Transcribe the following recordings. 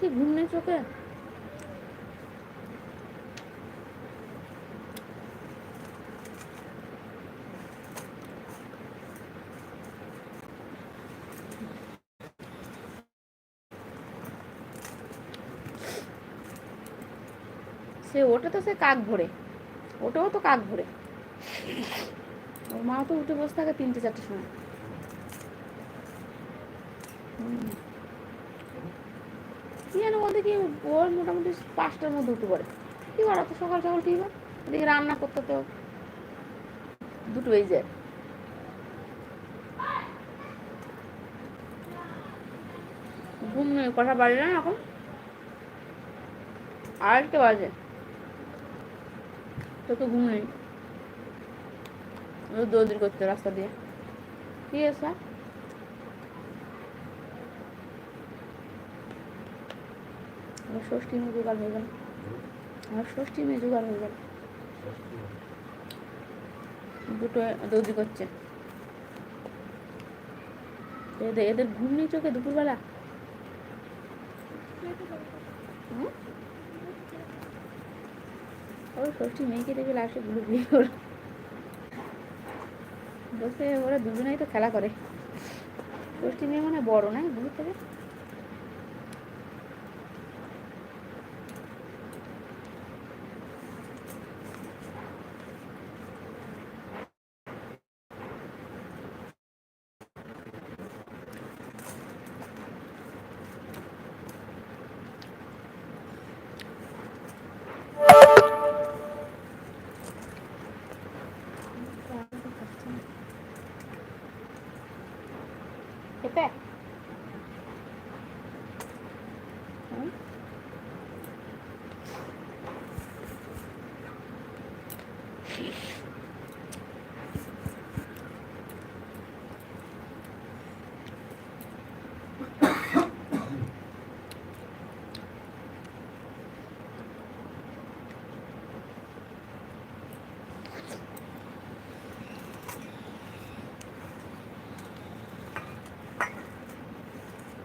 কি ঘুম নেই চোখে? সে ওটা তো সে কাক ভরে। ওটাও তো কাক ভরে। ওর মা তো উঠে বসে থাকে তিনটে চারটে সময়। হুম। কি ওর মোটামুটি পাঁচটার মধ্যে উঠে পড়ে। কি করা তো সকাল সকাল ঠিক হয়? এদিকে রান্না করতে তো দুটো বেজে যায়। ঘুম কটা বাজে না এখন। আড়াইটে বাজে। তো তো ঘুম নেই। দৌড় করতে রাস্তা দিয়ে। ঠিক আছে আমার ষষ্ঠী মেয়ে জোগাড় হয়ে গেল। আমার ষষ্ঠী মেয়ে জোগাড় হয়ে গেল। দুটো দৌড়ি করছে। এদের এদের ঘুম নেই চোখে দুপুরবেলা? ও ষষ্ঠী মেয়েকে দেখে লাস্টে গুলো বিয়ে করো বসে ওরা দুজনেই তো খেলা করে। ষষ্ঠী মেয়ে মানে বড়, না? গুলো থেকে খেতে হুম?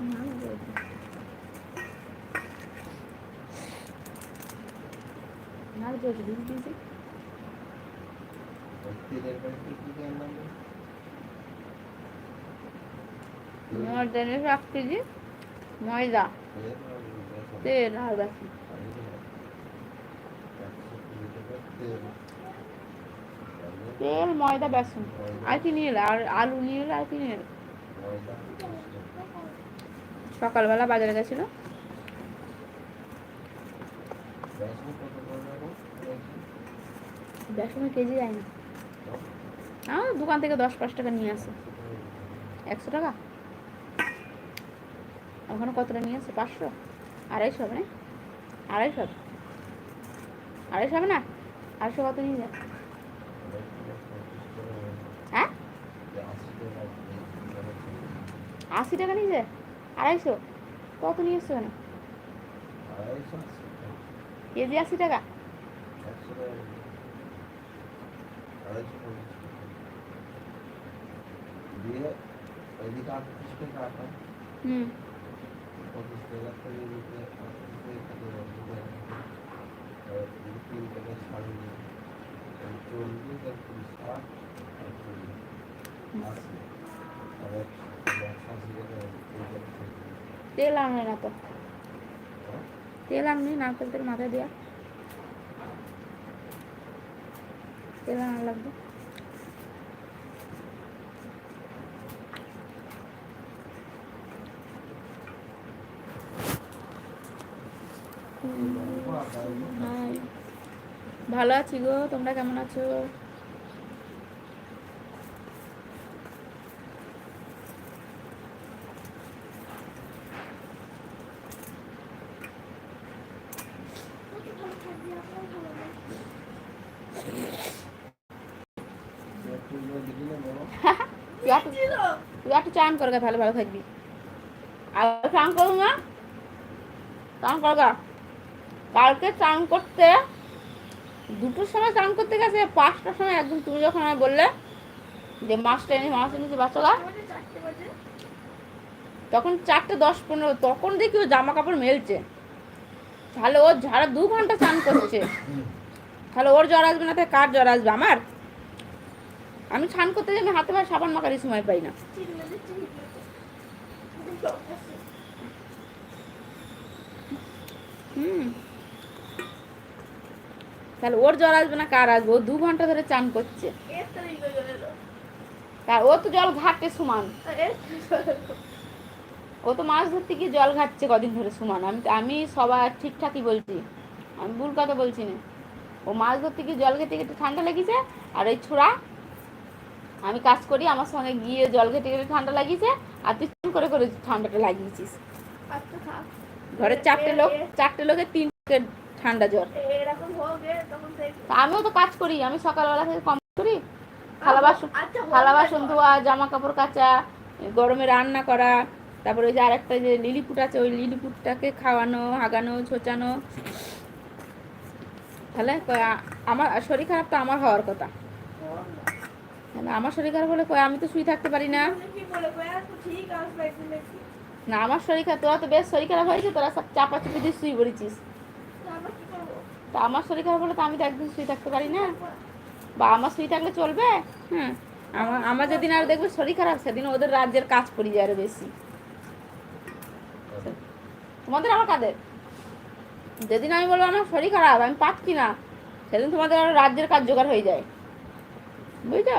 না, বলব। বলব, দিদি। ময়দা এক কেজি ময়দা তেল আর বেসন তেল ময়দা বেসন আর কি নিয়ে আর আলু নিয়ে এলে আর কি নিয়ে এলে সকালবেলা বাজারে গেছিল বেসনের কেজি যায় না আমার দোকান থেকে দশ পাঁচ টাকা নিয়ে আসে। একশো টাকা? ওখানে কতটা নিয়ে আসে? পাঁচশো? আড়াইশো হবে না? আড়াইশো হবে? আড়াইশো হবে না? আড়াইশো কত নিয়ে যায়? হ্যাঁ? আশি টাকা নিয়ে যায়? আড়াইশো? কত নিয়ে এসছো কেন কেজি আশি টাকা। দিয়ে এদিকে আটত্রিশ টাকা আটা হুম পঁচিশ টাকা থেকে দিতে আটত্রিশ টাকা তিন টাকা ছাড় দিয়ে চল্লিশ আর তিরিশ ষাট আর চল্লিশ আশি আর একশো একশো আশি টাকা এই টাকা থেকে। তেল আনলে না তো হ্যাঁ? তেল আনা লাগবে। ভালো আছি গো তোমরা কেমন আছো একটু ইয়ে দিবি না বাবা? তুই একটু তুই একটু চান কর গা, ভালো ভালো থাকবি। আর চান করো না। চান কর গা। কালকে চান করতে দুটোর সময় চান করতে গেছে পাঁচটার সময় একদম তুমি যখন আমায় বললে যে মাছটা এনে মাছ এনেছে বাচ্চারা তখন চারটে দশ পনেরো তখন দেখি ও জামা কাপড় মেলছে। তাহলে ও ঝাড়া দু ঘণ্টা চান করছে। তাহলে ওর জ্বর আসবে না তাহলে কার জ্বর আসবে? আমার? আমি স্নান করতে যাই আমি হাতে ভাই সাবান মাখারই সময় পাই না। হুম। তাহলে ওর জ্বর আসবে না, কার আসবে? ও দু ঘণ্টা ধরে চান করছে। ও তো জল ঘাটে সমান। ও তো মাছ ধরতে গিয়ে জল ঘাটছে কদিন ধরে সমান। আমি আমি সবার ঠিকঠাকই বলছি। আমি ভুল কথা বলছি না। ও মাছ ধরতে গিয়ে জল ঘেটে ঘেটে ঠান্ডা লেগেছে, আর ওই ছোড়া আমি কাজ করি আমার সঙ্গে গিয়ে জল ঘেটে ঘেটে ঠান্ডা লাগিয়েছে আর তুই করে করে ঠান্ডাটা লাগিয়েছিস। ঘরের চারটে লোক চারটে লোকের তিনটে ঠান্ডা জ্বর। আমিও তো কাজ করি আমি সকালবেলা থেকে কম করি। থালা বাসন আচ্ছা, থালা বাসন ধোয়া জামা কাপড় কাচা গরমে রান্না করা তারপরে ওই যে আরেকটা যে লিলিপুট আছে ওই লিলিপুটটাকে খাওয়ানো হাগানো ছোচানো। তাহলে আমার শরীর খারাপ তো আমার হওয়ার কথা। আমার শরীর খারাপ হলে কয়, আমি তো শুয়ে থাকতে পারি না। না, আমার শরীর খারাপ, তোরা তো বেশ শরীর খারাপ হয়েছে তোরা সব চাপা চুপি দিয়ে শুয়ে পড়েছিস। তো আমরা শরীর খারাপ হলে তো আমি তো একদিন শুয়ে থাকতে পারি না। বা আমার শুয়ে থাকলে চলবে? হ্যাঁ আমার যেদিন আর দেখবে শরীর খারাপ, সেদিন ওদের রাজ্যের কাজ পড়ে যায় আরও বেশি। তোমাদের আমার কাদের? যেদিন আমি বলব আমার শরীর খারাপ, আমি পাচ্ছি না, সেদিন তোমাদের আরও রাজ্যের কাজ জোগাড় হয়ে যায়। বুঝছ?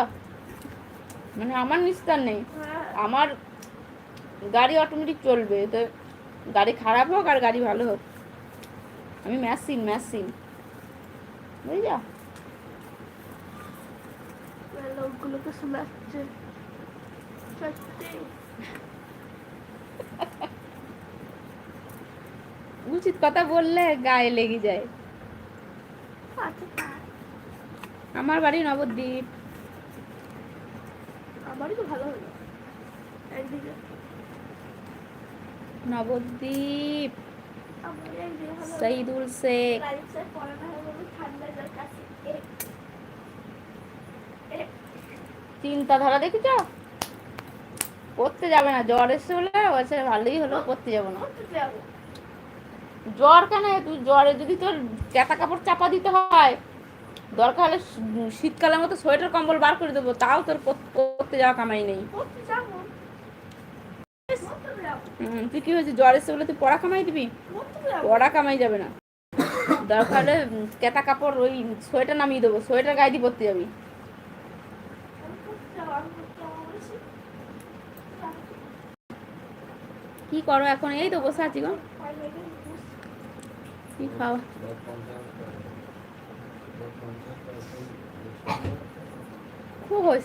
মানে আমার নিস্তার নেই। আমার গাড়ি অটোমেটিক চলবে তো গাড়ি খারাপ হোক আর গাড়ি ভালো হোক। আমি মেশিন মেশিন লোকগুলোকে শোনাচ্ছে। সত্যি। উচিত কথা বললে গায়ে লেগে যায়। আচ্ছা, আমার বাড়ি নবদ্বীপ। আমারই তো ভালো হলো। একদিকে। নবদ্বীপ। হলো। সঈদুল শেখ। চিন্তাধারা দেখেছ? পড়তে যাবে না। জ্বর এসে বলে বলছে ভালোই হলো পড়তে যাব না। জ্বর কেন? তুই জ্বরে যদি তোর চেতা কাপড় চাপা দিতে হয় দরকার হলে শীতকালের মতো সোয়েটার কম্বল বার করে দেবো তাও তোর পড়তে যাওয়া কামাই নেই। করতে। করতে তুই কি হয়েছে? জ্বর এসে বলে তুই পড়া কামাই দিবি? পড়া কামাই যাবে না। দরকার হলে কেতা কাপড় ওই সোয়েটার নামিয়ে দেবো। সোয়েটার গায়ে দিয়ে পড়তে যাবি। করতে করতে। কি করো এখন? এই তো বসে আছি গো। কি খাওয়া?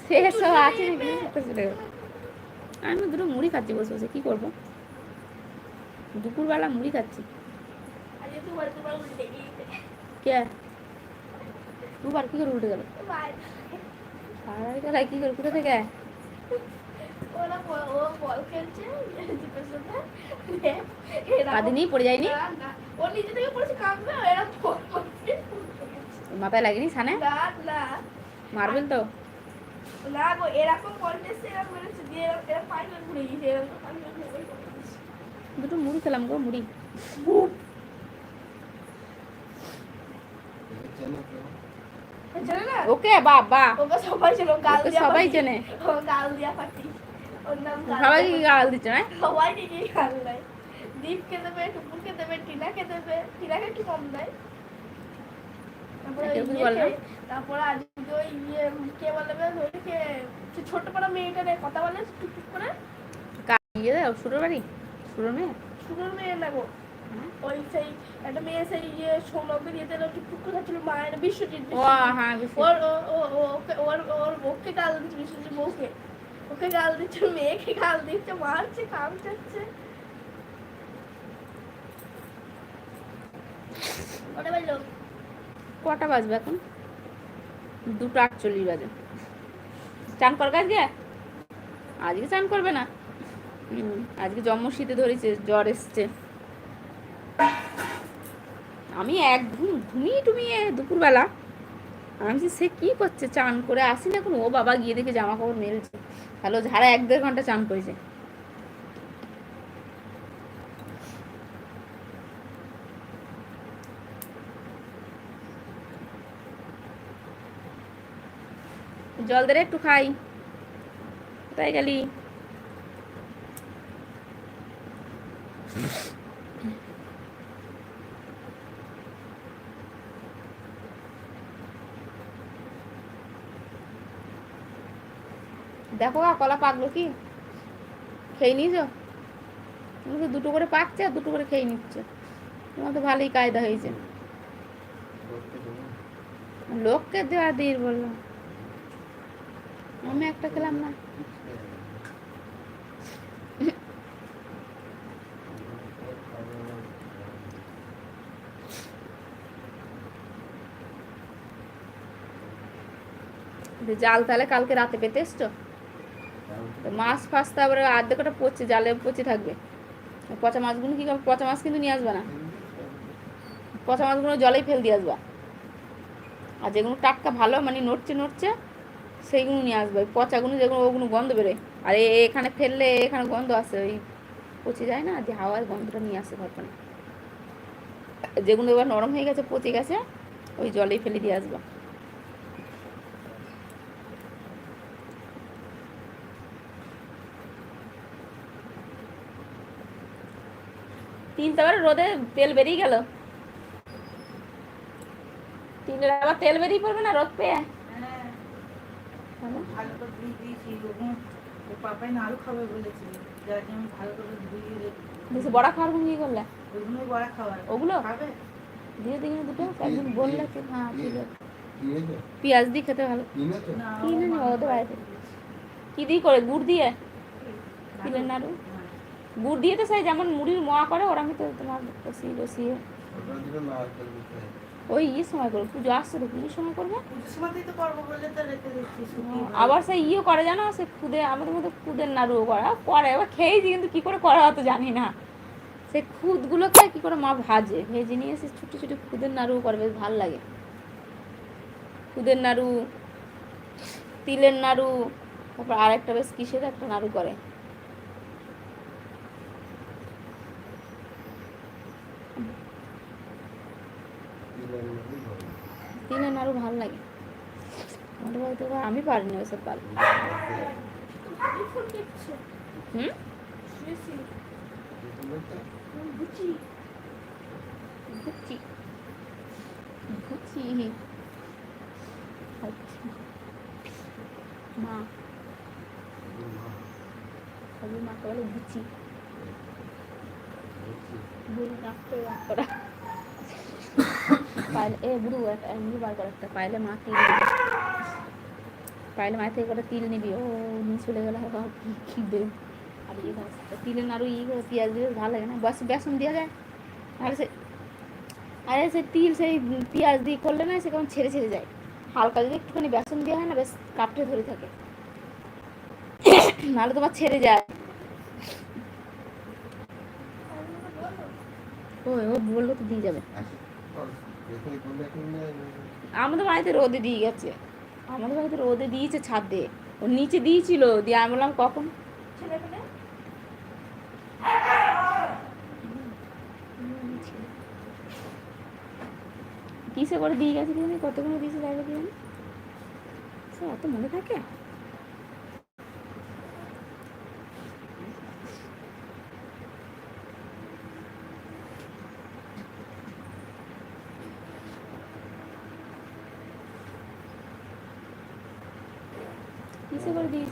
শেষ আছে নাকি? আমি দুটো মুড়ি খাচ্ছি বসে বসে কি করব? দুপুরবেলা মুড়ি খাচ্ছি। কে? দুবার কি করে উল্টে গেল? বাইরে। সারা গেল কি করে কোথা থেকে? পড়ে যায়নি। মাথায় লাগেনি সানে? না, না। মারবেন তো? না গো, এরকম দিয়ে ঘুরে। দুটো মুড়ি খেলাম গো মুড়ি? ওকে বাহ ওকে সবাই চেনে, গাল দিয়া সবাই। চেনে ও গাল দিয়া পাটি। ওর নাম সবাই কি গাল দিচ্ছে না পাটি। সবাই নিজেই গাল দেয়। দীপকে দেবে, টুকুরকে দেবে, টিনাকে দেবে। টিনাকে একটু কম দেয়। তারপরে না? আজকে ওই ইয়ে কে ওইকে ছোট পাড়া মেয়েটা কথা বলে টুকটুক করে। ইয়ে দাও সুরের বাড়ি? সুরের মেয়ে? শুধুর মেয়ে না গো? ওই সেই একটা মেয়ে সেই ইয়ে সৌরভের ইয়েতে টুকটুক করে ছিল মায়ের বিশ্বজিৎ ও হ্যাঁ ওর ও- ওকে ওর ওর ওকে গাল দিচ্ছে বিশ্বজিৎ বউকে। ওকে গাল দিচ্ছে মেয়েকে গাল দিচ্ছে মারছে কাম চাচ্ছে ওটা বলল কটা বাজবে এখন? দুটো আটচল্লিশ বাজে। চান কর আজকে? আজকে চান করবে না। আজকে জন্ম শীতে ধরেছে, জ্বর এসছে। আমি এক ঘুম ঘুমিয়ে টুমিয়ে দুপুরবেলা, আমি সে কি করছে? চান করে আসি না এখন? ও বাবা গিয়ে দেখে জামা কাপড় মেলছে। হ্যালো ঝাড়া এক দেড় ঘণ্টা চান করেছে। জল দে রে, একটু খাই। কোথায় গেলি? দেখো কলা পাকলো কি? খেয়ে নিয়েছ? দুটো করে পাকছে আর দুটো করে খেয়ে নিচ্ছে। তোমার তো ভালোই কায়দা হয়েছে। লোককে দেওয়া দিয়ে বলল আমি একটা খেলাম না। জাল তাহলে কালকে রাতে পেতে এসছো? মাছ ফাছ তারপরে আর্ধেকটা পচছে জালে পচে থাকবে। পচা মাছগুলো কি করবে? পচা মাছ কিন্তু নিয়ে আসবে না। পচা মাছগুলো জলেই ফেল দিয়ে আসবা। আর যেগুলো টাটকা ভালো মানে নড়ছে নড়ছে সেইগুলো নিয়ে আসবে, ওই পচাগুলো যেগুলো, ওগুলো গন্ধ বেরোয়। আর এখানে ফেললে এখানে গন্ধ আসে, ওই পচে যায় না? যে হাওয়ার গন্ধটা নিয়ে আসে ঘরখানে যেগুলো এবার নরম হয়ে গেছে, পচে গেছে, ওই জলেই ফেলে দিয়ে আসবা। তিল তো আবার রোদে তেল বেরিয়ে গেল। তিনটা আবার তেল বেরিয়ে পড়বে না রোদ পেয়ে? ভালো। করে ধুয়ে দিয়েছি ওগুলো ও পাপাই না আরও খাবে বলেছিল যাকে আমি ভালো করে ধুয়ে রেখে বেশি বড়া খাওয়ার কি করলে? ওইগুলোই বড়া খাওয়ার। ওগুলো? খাবে? দিয়ে দিই দুটো? একদিন বললে কি? হ্যাঁ ঠিক আছে। পেঁয়াজ দিয়ে খেতে ভালো। কিনেছো না ওদের বাড়িতে। কি দিয়ে করে? গুড় দিয়ে? তিলের নাড়ু? হ্যাঁ। গুড় দিয়ে তো সেই যেমন মুড়ির মোয়া করে ওরা আমি তো তোমার বসিয়ে বসিয়ে। ওই ইয়ে সময় করব পুজো আসছে তো পুজোর সময় করবে। আবার সেই ইয়ে করে জানো সে খুদে আমাদের মধ্যে খুদের নাড়ুও করে করে এবার খেয়েছি কিন্তু কি করে করে অত জানি না। সেই খুদগুলোকে কি করে মা ভাজে ভেজে নিয়ে এসে ছোটো ছোটো খুদের নাড়ুও করে বেশ ভালো লাগে। খুদের নাড়ু তিলের নাড়ু তারপর আরেকটা বেশ কিসের একটা নাড়ু করে। ভালো। নাড়ু ভালো লাগে। আমাদের বাড়িতে আমি পারিনি ওইসব পাল। হুম? ঘুচি। ঘুচি। আচ্ছা। মা। মাকে বলে ঘুচি। বলছি, বুড়ি নাকতে করা পাইলে এ বুড়ু একটা এমনি বার করে একটা পাইলে মা তিল। পাইলে মায়ের থেকে কটা তিল নিবি। ও, নিয়ে চলে গেলে কি খিদে আর ইয়ে তিলের নাড়ু, ই করে পেঁয়াজ দিয়ে ভালো লাগে না। বাস, বেসন দেওয়া যায়। আর সে, আরে সে তিল সেই পেঁয়াজ দিয়ে করলে না সে কেমন ছেড়ে ছেড়ে যায়। হালকা যদি একটুখানি বেসন দেওয়া হয় না, বেশ কাপড়ে ধরে থাকে। নাহলে তোমার ছেড়ে যায়। ও ও বলল তো দিয়ে যাবে। আমাদের বাড়িতে রোদে দিয়ে গেছে। আমাদের বাড়িতে রোদে দিয়েছে ছাদে। ও নিচে দিয়েছিল, দিয়ে আমি বললাম, কখন? কিসে করে দিয়ে গেছে কি জানি কতগুলো দিয়েছে জায়গা সে অত মনে থাকে?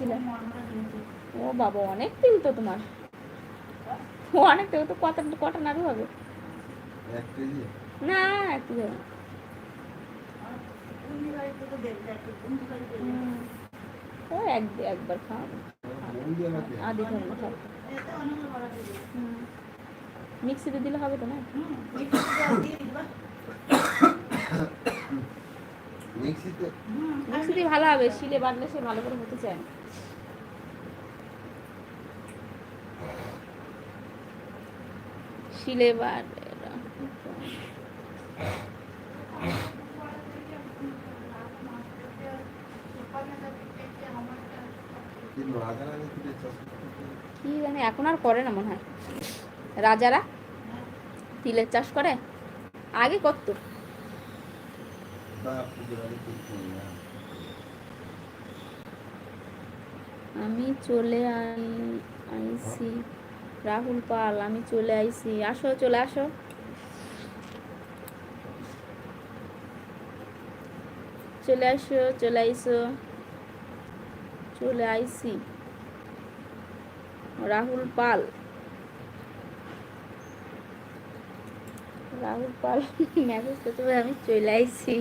দিয়েছি। ও বাবা অনেক তিল তো তোমার ও অনেক তিল তো কত কটা নাড়ু হবে এক কেজি? না বাড়িতে দেবে। ও এক একবার নাকি? আর দিতে না দেবে। মিক্সিতে দিলে হবে তো না মিক্সিতে মিক্সিতে ভালো হবে শিলে বাটলে সে ভালো করে হতে চায় না করতে কি জানি, এখন আর করে না মনে হয়। রাজারা তিলের চাষ করে? আগে করতো। আমি চলে আই আইসি রাহুল পাল, আমি চলে আইসি আসো, চলে আসো। চলে আসো, চলে আইসো চলে আইসি রাহুল পাল। রাহুল পাল মেসেজ করতে পারে, আমি চলে আইসি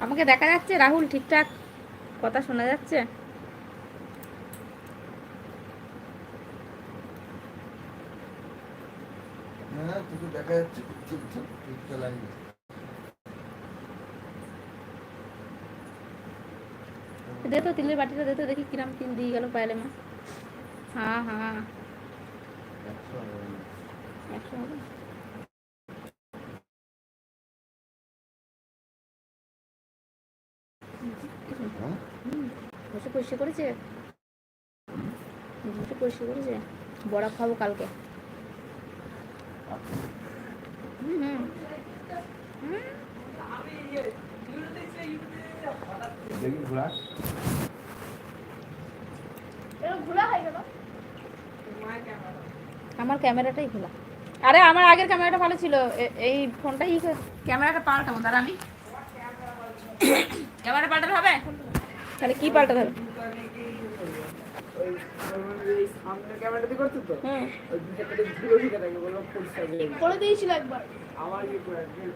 আমাকে দেখা যাচ্ছে, রাহুল ঠিকঠাক? কথা শোনা যাচ্ছে না লাগবে দে তো তিলের বাটিটা দে তো দেখি কিরাম তিল দিয়ে গেল পাইলে মা হ্যাঁ হ্যাঁ একশো হবে হ্যাঁ? বসে পরিষ্কার করেছে বসে পরিষ্কার করেছে বড়া খাব কালকে। দেখি গেল আমার ক্যামেরাটাই খোলা। আরে আমার আগের ক্যামেরাটা ভালো ছিল। এই ফোনটা ক্যামেরাটা পাল্টাবো তার আমি। ক্যামেরা পাল্টাতে হবে? তাহলে কি পাল্টাতে হবে? সামনে ক্যামেরাতে করছ তো? হুম ওই ঘুরে ঘুরে থাকে বলল ফুল করে দিয়েছিল একবার। আমার ইয়ে করে আমাদের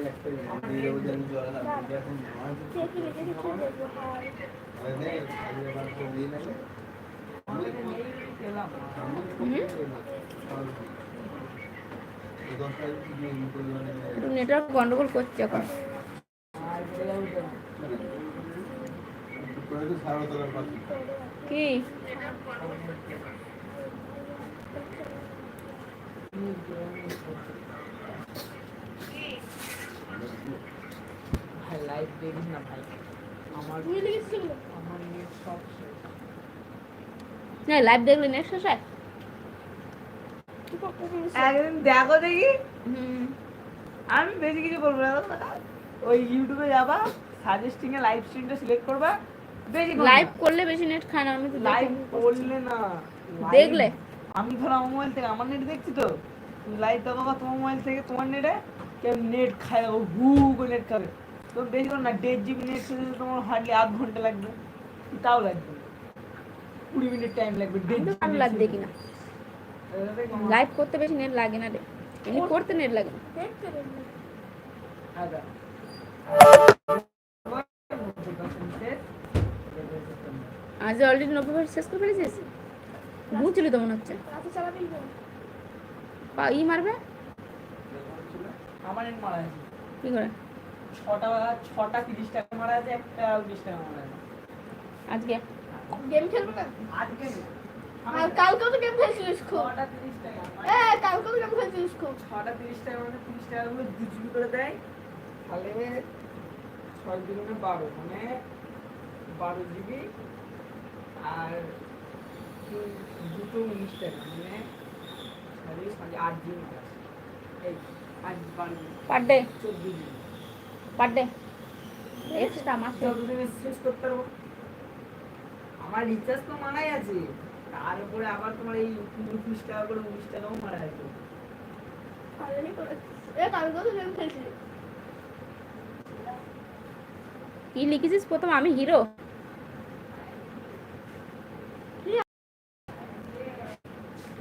একটা একটু নেটওয়ার্ক গন্ডগোল করছে এখন। কি ভাই লাইভ দেখিস না ভাই আমার আমার শেষ। না লাইভ দেখলে দিয়েছে একদিন দেখো দেখি। আমি বেশি কিছু করব না ওই ইউটিউবে যাবা সাজেস্টিং এ লাইভ স্ট্রিমটা সিলেক্ট করবা বেশি লাইভ করলে বেশি নেট খায় না আমি তো লাইভ করলে না। দেখলে? আমি ধরো আমার মোবাইল থেকে আমার নেট দেখছি তো। লাইভ দেখো বা তোমার মোবাইল থেকে তোমার নেটে কেউ নেট খায় ও হু করে নেট খাবে। তো বেশি করে না দেড় জিবি নেট তোমার হার্ডলি আধ ঘণ্টা লাগবে তাও লাগবে। কুড়ি মিনিট টাইম লাগবে আমি তো জিবি লাইভ করতে বেশি নেট লাগে না রে। এমনি করতে নেট লাগে। আচ্ছা। আজ অলরেডি নব্বই পার্সেন্ট শেষ করে ফেলেছিস? ঘুমছিলি তো মনে হচ্ছে। ই মারবে? আমার মারা আছে কি করে? ছটা ছটা তিরিশ টাকা মারা আছে একটা বিশ টাকা মারা আছে আজকে গেম খেলব না? আজকে আর কালকেও তো গেম খেলছিলিস খুব। ছটা তিরিশ টাকা। এ কালকেও তো গেম খেলছিলিস খুব। ছটা তিরিশ টাকা মানে তিরিশ টাকা গুলো দু জিবি করে দেয়। তাহলে ছয় দুগুণে বারো মানে বারো জিবি আর দুটো উনিশ টাকা মানে সাড়ে সাড়ে আট জিবি এই আট বারো পার ডে। চোদ্দ জিবি। Per day. এক্সট্রা মাস যতদিনে শেষ করতে পারব আমার রিচার্জ তো মানাই আছে। তার উপরে আবার তোমার এই উনিশ টাকা করে উনিশ টাকাও মারা আছে। কি লিখেছিস প্রথম? আমি হিরো?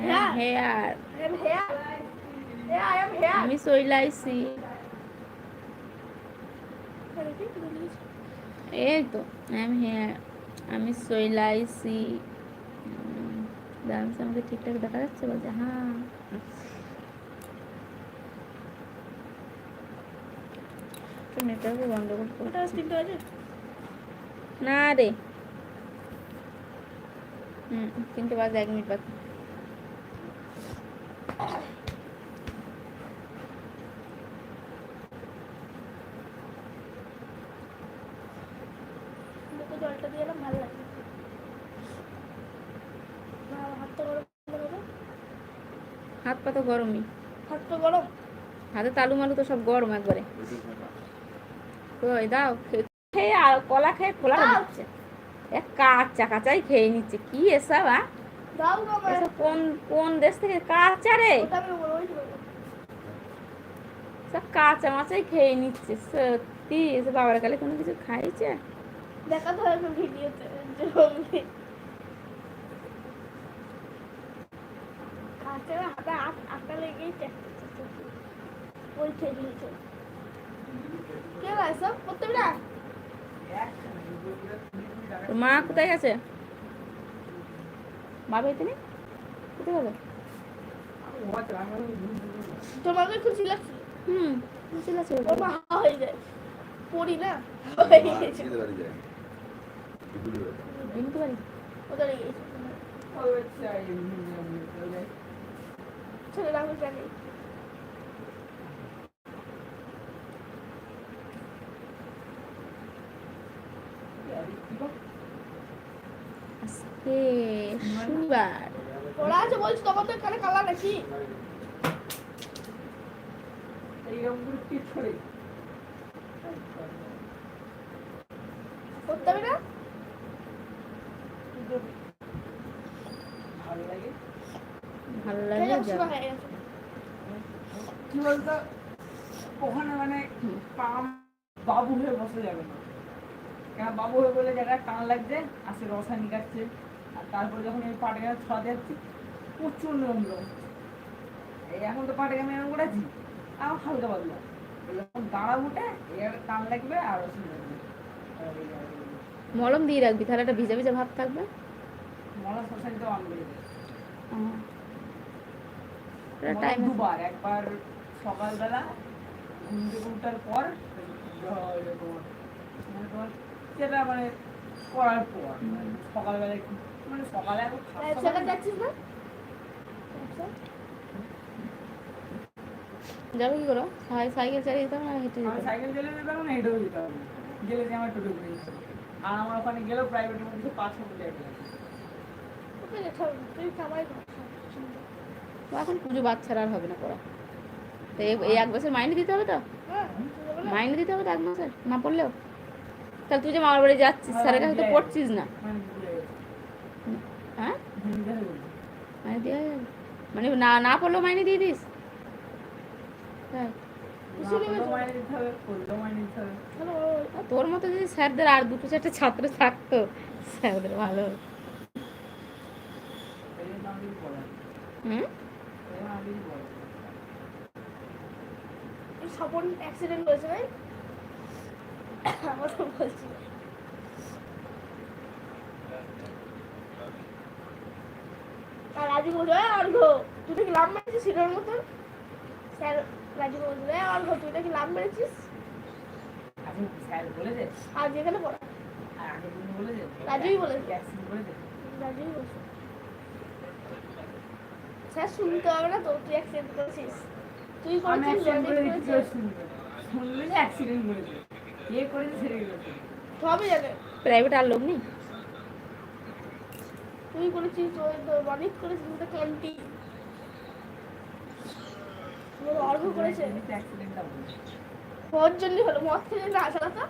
হ্যাঁ। হেয়ার. আমি সইলাইছি এই তো আই এম হেয়ার। আমি সৈলাইসি ডান্স আমাকে ঠিকঠাক দেখা যাচ্ছে? বলছে হ্যাঁ। নেটওয়ার্কে গন্ডগোল করে। তিনটে আছে না রে। হুম তিনটে বাজে এক মিনিট বাকি মুখে জলটা দিয়ে এলাম ভালো লাগে না হাতটা হাত পা তো গরমই। হাত তো গরম? হাতে তালু মালু তো সব গরম একবারে। কই দাও খেয়ে আর কলা খেয়ে। দিচ্ছে এক কাঁচা কাঁচাই খেয়ে নিচ্ছে। কি এসব আ? কোন কোন দেশ থেকে কাঁচা রে? তো। সব কাঁচা মাচাই খেয়ে নিচ্ছে। সত্যি এসব বাবার কালে কোনো কিছু খাইছে? দেখাতে হবে ভিডিওতে জঙ্গলি কাছে হাতে আটটা লেগেই চেষ্টা দিয়েছে। কে ভাই সব করতে না তোর মা কোথায় গেছে? বাবা এতে নেই? কোথায় গেল? তোমাকে খুশি লাগছে। হুম। পারছি ওর মা হয়ে যায়। পড়ি না? হয়ে গেছে। ওদের গেছে ছেলে রাখবে জানি আজকে আছে বলছি তখন তো এখানে কালা নাকি? এইরকম ছড়ে। করতে হবে না ভালো লাগে ভালো লাগে হয়ে গেছে। কি বলতো? ওখানে মানে পাম বাবু হয়ে বসে যাবে। না কেন? বাবু হয়ে বলে জায়গা টান লাগছে আর সে রসা নিকাচ্ছে আর তারপর যখন এই পাটে গাছ ছড়াতে যাচ্ছি নরম এই এখন তো পাটে গাছ এরকম করেছি আর হালকা পাতলা। যখন দাঁড়াবো উঠে এর টান লাগবে আর রসুন লাগবে। মলম দিয়ে রাখবি তাহলে একটা ভিজা ভিজা ভাব থাকবে। মলম শশা দিতে অন করে দেবে টাইম দুবার একবার সকালবেলা ঘুম থেকে উঠার পর মানে সেটা মানে করার পর মানে সকালবেলা একটু মানে সকালে ব্যবসা? যাবে কি করো? সাই- সাইকেল চালিয়ে যেতে হবে না হেঁটে যেতে আমি হবে? সাইকেল চালিয়ে যেতে পারব না হেঁটেও যেতে হবে গেলে যে আমার টোটো করে। আর আমার ওখানে গেলেও প্রাইভেটের মধ্যে পাঁচ মিনিট লাগবে ওকে রেখে হবে, তুই কামাই কর। তো এখন পুজো বাচ্চারা আর হবে না পড়া। তো এই- এক বছর মাইনে দিতে হবে তো? হ্যাঁ? মাইনে দিতে হবে তো এক বছর? না পড়লেও? তাহলে তুই যে মামার বাড়ি যাচ্ছিস স্যারের কাছে তো পড়ছিস না। হ্যাঁ? হিন্দি হয়ে গেছে। মাইনে দেওয়া যাবে মানে না না পড়লেও মাইনে দিয়ে দিস? আর তোর মতো যদি স্যারদের আর দুটো চারটে ছাত্র থাকতো স্যারদের ভালো হতো। এই জন্য আমি কিছু বলার নেই। হুম এই জন্য আমি কিছু বলার নেই। এই স্বপন অ্যাক্সিডেন্ট হয়েছে ভাই? আমার তো বলছি আর রাজু বলছে "এ, অর্ঘ তুই নাকি লাভ মেরেছিস হিরোর স্যার রাজু বলছে অর্ঘ তুই নাকি লাভ মেরেছিস? এখন আর যেখানে পড়া রাজুই বলেছে। রাজুই বলছে। স্যার শুনতে হবে না তো তুই অ্যাক্সিডেন্ট করেছিস। তুই করেছিস শুনলে যে অ্যাক্সিডেন্ট সবই জানে। প্রাইভেট আর লোক নেই? তুই করেছিস রনিত করেছিস তো ক্যান্টি অর্ঘ করেছে। ওর জন্য হলো মদ খেলে না চালাতো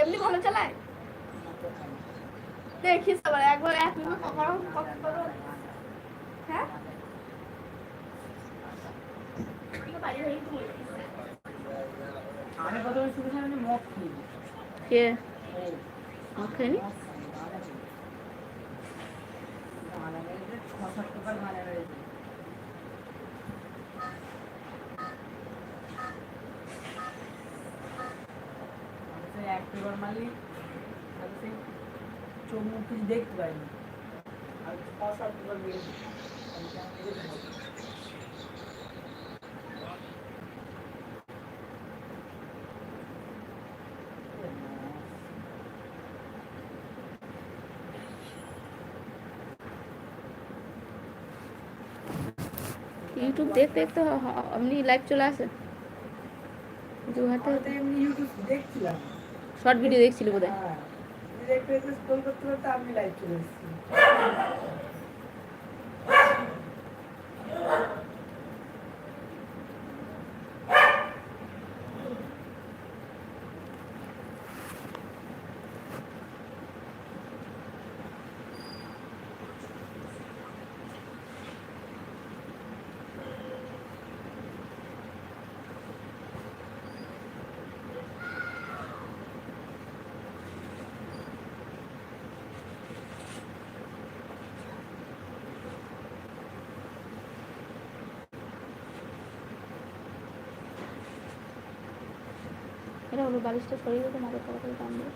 এমনি ভালো চালায়। দেখিস আবার একবার এক মিনিট কখনো কখনো হ্যাঁ? বাড়ি আমি প্রথমে শুনেছিলাম যে মদ খেয়ে কে মদ খায়নি মারা গেছে ছ সাতবার মারা গেছে আমি এক পেপার মারলি আমি সেই চোখ মুখ কিছু দেখতে পাইনি আর ছ সাতবার মেরেছি আমি কেমন মেরেছি বলতো? ইউটিউব দেখতে দেখতে হ- হ- এমনি লাইভ চলে আসে দু হাতে আমি তো এমনি ইউটিউব দেখছিলাম শর্ট ভিডিও দেখছিলি বোধ হ্যাঁ হলো বালিশটা সরিয়ে দিতে মাথার তাড়াতাড়ি টান দিয়ে।